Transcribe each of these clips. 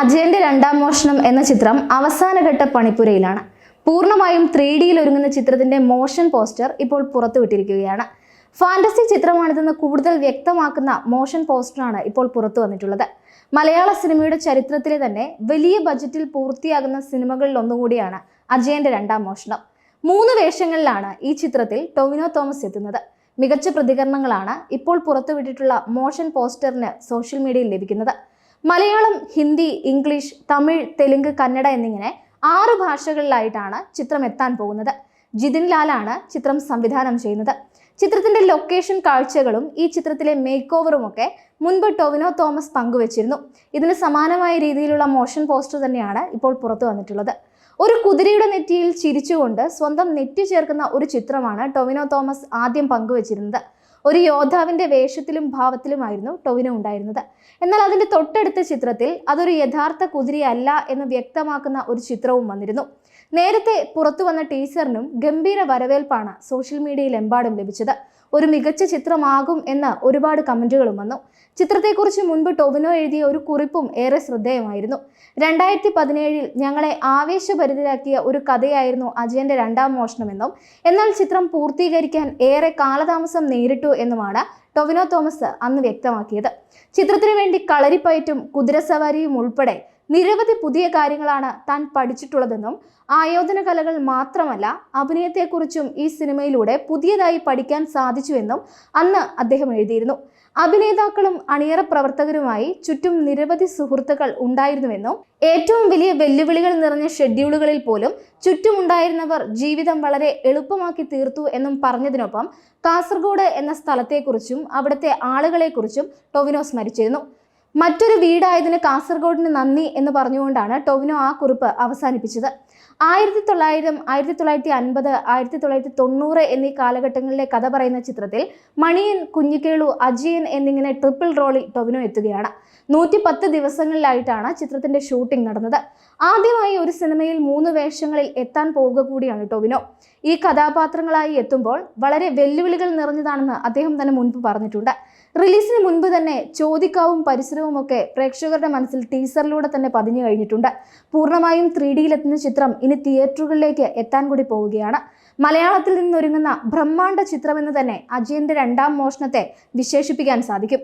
അജയന്റെ രണ്ടാം മോഷണം എന്ന ചിത്രം അവസാനഘട്ട പണിപ്പുരയിലാണ്. പൂർണമായും ത്രീ ഡിയിൽ ഒരുങ്ങുന്ന ചിത്രത്തിന്റെ മോഷൻ പോസ്റ്റർ ഇപ്പോൾ പുറത്തുവിട്ടിരിക്കുകയാണ്. ഫാന്റസി ചിത്രമാണിതെന്ന് കൂടുതൽ വ്യക്തമാക്കുന്ന മോഷൻ പോസ്റ്ററാണ് ഇപ്പോൾ പുറത്തു വന്നിട്ടുള്ളത്. മലയാള സിനിമയുടെ ചരിത്രത്തിലെ തന്നെ വലിയ ബജറ്റിൽ പൂർത്തിയാകുന്ന സിനിമകളിൽ ഒന്നുകൂടിയാണ് അജയന്റെ രണ്ടാം മോഷണം. മൂന്ന് വേഷങ്ങളിലാണ് ഈ ചിത്രത്തിൽ ടൊവിനോ തോമസ് എത്തുന്നത്. മികച്ച പ്രതികരണങ്ങളാണ് ഇപ്പോൾ പുറത്തുവിട്ടിട്ടുള്ള മോഷൻ പോസ്റ്ററിന് സോഷ്യൽ മീഡിയയിൽ ലഭിക്കുന്നത്. മലയാളം ഹിന്ദി ഇംഗ്ലീഷ് തമിഴ് തെലുങ്ക് കന്നഡ എന്നിങ്ങനെ ആറ് ഭാഷകളിലായിട്ടാണ് ചിത്രം എത്താൻ പോകുന്നത്. ജിതിൻ ലാലാണ് ചിത്രം സംവിധാനം ചെയ്യുന്നത്. ചിത്രത്തിന്റെ ലൊക്കേഷൻ കാഴ്ചകളും ഈ ചിത്രത്തിലെ മേക്ക് ഓവറും ഒക്കെ മുൻപ് ടോവിനോ തോമസ് പങ്കുവച്ചിരുന്നു. ഇതിന് സമാനമായ രീതിയിലുള്ള മോഷൻ പോസ്റ്റർ തന്നെയാണ് ഇപ്പോൾ പുറത്തു വന്നിട്ടുള്ളത്. ഒരു കുതിരയുടെ നെറ്റിയിൽ ചിരിച്ചുകൊണ്ട് സ്വന്തം നെറ്റി ചേർക്കുന്ന ഒരു ചിത്രമാണ് ടൊവിനോ തോമസ് ആദ്യം പങ്കുവച്ചിരുന്നത്. ഒരു യോദ്ധാവിന്റെ വേഷത്തിലും ഭാവത്തിലുമായിരുന്നു ടൊവിനോ ഉണ്ടായിരുന്നത്. എന്നാൽ അതിന്റെ തൊട്ടടുത്ത ചിത്രത്തിൽ അതൊരു യഥാർത്ഥ കുതിരയല്ല എന്ന് വ്യക്തമാക്കുന്ന ഒരു ചിത്രവും വന്നിരുന്നു. നേരത്തെ പുറത്തു വന്ന ടീച്ചറിനും ഗംഭീര വരവേൽപ്പാണ് സോഷ്യൽ മീഡിയയിൽ എമ്പാടും ലഭിച്ചത്. ഒരു മികച്ച ചിത്രമാകും എന്ന് ഒരുപാട് കമന്റുകളും വന്നു. ചിത്രത്തെക്കുറിച്ച് മുൻപ് ടൊവിനോ എഴുതിയ ഒരു കുറിപ്പും ഏറെ ശ്രദ്ധേയമായിരുന്നു. രണ്ടായിരത്തി പതിനേഴിൽ ഞങ്ങളെ ആവേശഭരിതരാക്കിയ ഒരു കഥയായിരുന്നു അജയന്റെ രണ്ടാം മോഷണമെന്നും എന്നാൽ ചിത്രം പൂർത്തീകരിക്കാൻ ഏറെ കാലതാമസം നേരിട്ടു എന്നുമാണ് ടൊവിനോ തോമസ് അന്ന് വ്യക്തമാക്കിയത്. ചിത്രത്തിനു വേണ്ടി കളരിപ്പയറ്റും കുതിരസവാരിയും ഉൾപ്പെടെ നിരവധി പുതിയ കാര്യങ്ങളാണ് താൻ പഠിച്ചിട്ടുള്ളതെന്നും ആയോധന കലകൾ മാത്രമല്ല അഭിനയത്തെക്കുറിച്ചും ഈ സിനിമയിലൂടെ പുതിയതായി പഠിക്കാൻ സാധിച്ചുവെന്നും അന്ന് അദ്ദേഹം എഴുതിയിരുന്നു. അഭിനേതാക്കളും അണിയറ പ്രവർത്തകരുമായി ചുറ്റും നിരവധി സുഹൃത്തുക്കൾ ഉണ്ടായിരുന്നുവെന്നും ഏറ്റവും വലിയ വെല്ലുവിളികൾ നിറഞ്ഞ ഷെഡ്യൂളുകളിൽ പോലും ചുറ്റുമുണ്ടായിരുന്നവർ ജീവിതം വളരെ എളുപ്പമാക്കി തീർത്തു എന്നും പറഞ്ഞതിനൊപ്പം കാസർഗോഡ് എന്ന സ്ഥലത്തെക്കുറിച്ചും അവിടുത്തെ ആളുകളെക്കുറിച്ചും ടൊവിനോ സ്മരിച്ചിരുന്നു മറ്റൊരു വീടായതിന് കാസർഗോഡിന് നന്ദി എന്ന് പറഞ്ഞുകൊണ്ടാണ് ടൊവിനോ ആ കുറിപ്പ് അവസാനിപ്പിച്ചത്. ആയിരത്തി തൊള്ളായിരം ആയിരത്തി തൊള്ളായിരത്തി അൻപത് ആയിരത്തി തൊള്ളായിരത്തി തൊണ്ണൂറ് എന്നീ കാലഘട്ടങ്ങളിലെ കഥ പറയുന്ന ചിത്രത്തിൽ മണിയൻ കുഞ്ഞിക്കേളു അജയൻ എന്നിങ്ങനെ ട്രിപ്പിൾ റോളിൽ ടൊവിനോ എത്തുകയാണ്. നൂറ്റി പത്ത് ദിവസങ്ങളിലായിട്ടാണ് ചിത്രത്തിന്റെ ഷൂട്ടിംഗ് നടന്നത്. ആദ്യമായി ഒരു സിനിമയിൽ മൂന്ന് വേഷങ്ങളിൽ എത്താൻ പോവുക കൂടിയാണ് ടൊവിനോ. ഈ കഥാപാത്രങ്ങളായി എത്തുമ്പോൾ വളരെ വെല്ലുവിളികൾ നിറഞ്ഞതാണെന്ന് അദ്ദേഹം തന്നെ മുൻപ് പറഞ്ഞിട്ടുണ്ട്. റിലീസിന് മുൻപ് തന്നെ ചോദിക്കാവും പരിസരവും ഒക്കെ പ്രേക്ഷകരുടെ മനസ്സിൽ ടീസറിലൂടെ തന്നെ പതിഞ്ഞു കഴിഞ്ഞിട്ടുണ്ട്. പൂർണമായും ത്രീ ഡിയിലെത്തുന്ന ചിത്രം ഇനി തിയേറ്ററുകളിലേക്ക് എത്താൻ കൂടി പോവുകയാണ്. മലയാളത്തിൽ നിന്നൊരുങ്ങുന്ന ബ്രഹ്മാണ്ഡ ചിത്രമെന്ന് തന്നെ അജയന്റെ രണ്ടാം മോഷണത്തെ വിശേഷിപ്പിക്കാൻ സാധിക്കും.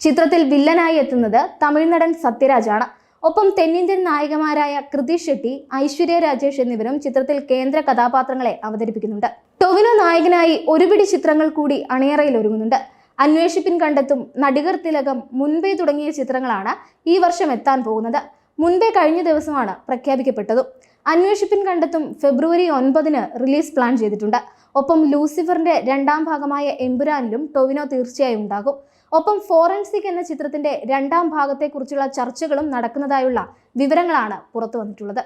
ചിത്രത്തിൽ വില്ലനായി എത്തുന്നത് തമിഴ് നടൻ സത്യരാജാണ്. ഒപ്പം തെന്നിന്ത്യൻ നായികമാരായ കൃതി ഷെട്ടി ഐശ്വര്യ രാജേഷ് എന്നിവരും ചിത്രത്തിൽ കേന്ദ്ര കഥാപാത്രങ്ങളെ അവതരിപ്പിക്കുന്നുണ്ട്. ടൊവിനോ നായകനായി ഒരുപിടി ചിത്രങ്ങൾ കൂടി അണിയറയിൽ ഒരുങ്ങുന്നുണ്ട്. അന്വേഷിപ്പിൻ കണ്ടെത്തും നടികർ തിലകം മുൻപേ തുടങ്ങിയ ചിത്രങ്ങളാണ് ഈ വർഷം എത്താൻ പോകുന്നത്. മുൻപേ കഴിഞ്ഞ ദിവസമാണ് പ്രഖ്യാപിക്കപ്പെട്ടത്. അന്വേഷിപ്പിൻ കണ്ടെത്തും ഫെബ്രുവരി ഒൻപതിന് റിലീസ് പ്ലാൻ ചെയ്തിട്ടുണ്ട്. ഒപ്പം ലൂസിഫറിന്റെ രണ്ടാം ഭാഗമായ എമ്പുരാനിലും ടൊവിനോ തീർച്ചയായും ഉണ്ടാകും. ഒപ്പം ഫോറൻസിക് എന്ന ചിത്രത്തിന്റെ രണ്ടാം ഭാഗത്തെക്കുറിച്ചുള്ള ചർച്ചകളും നടക്കുന്നതായുള്ള വിവരങ്ങളാണ് പുറത്തു വന്നിട്ടുള്ളത്